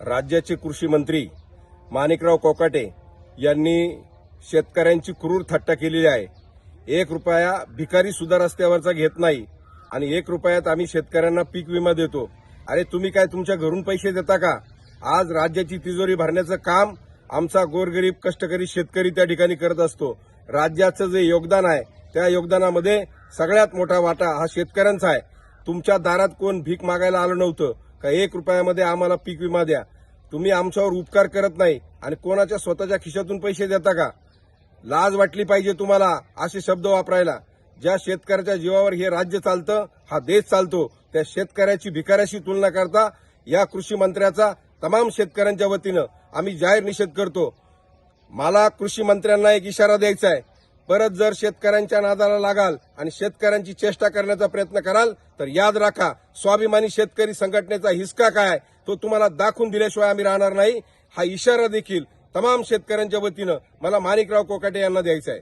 राज्याचे कृषी मंत्री माणिकराव कोकाटे यांनी शेतकऱ्यांची क्रूर थट्टा केलेली आहे. एक रुपया भिकारी सुद्धा रस्त्यावरचा घेत नाही आणि एक रुपयात आम्ही शेतकऱ्यांना पीक विमा देतो. अरे तुम्ही काय तुमच्या घरून पैसे देता का? आज राज्याची तिजोरी भरण्याचं काम आमचा गोरगरीब कष्टकरी शेतकरी त्या ठिकाणी करत असतो. राज्याचं जे योगदान आहे त्या योगदानामध्ये सगळ्यात मोठा वाटा हा शेतकऱ्यांचा आहे. तुमच्या दारात कोण भीक मागायला आलं नव्हतं का एक रुपयामध्ये आम्हाला पीक विमा द्या. तुम्ही आमच्यावर उपकार करत नाही आणि कोणाच्या स्वतःच्या खिशातून पैसे देता का? लाज वाटली पाहिजे तुम्हाला असे शब्द वापरायला. ज्या शेतकऱ्याच्या जीवावर हे राज्य चालतं हा देश चालतो त्या शेतकऱ्याची भिकाऱ्याशी तुलना करता या कृषी मंत्र्याचा तमाम शेतकऱ्यांच्या वतीनं आम्ही जाहीर निषेध करतो. मला कृषी मंत्र्यांना एक इशारा द्यायचा आहे. परत जर शेतकऱ्यांच्या नादाला लागाल आणि शेतकऱ्यांची चेष्टा करण्याचा प्रयत्न कराल तर याद राखा स्वाभिमानी शेतकरी संघटनेचा हिसका काय तो तुम्हाला दाखवून दिल्याशिवाय आम्ही राहणार नाही. हा इशारा देखील तमाम शेतकऱ्यांच्या वतीनं मला माणिकराव कोकाटे यांना द्यायचा आहे.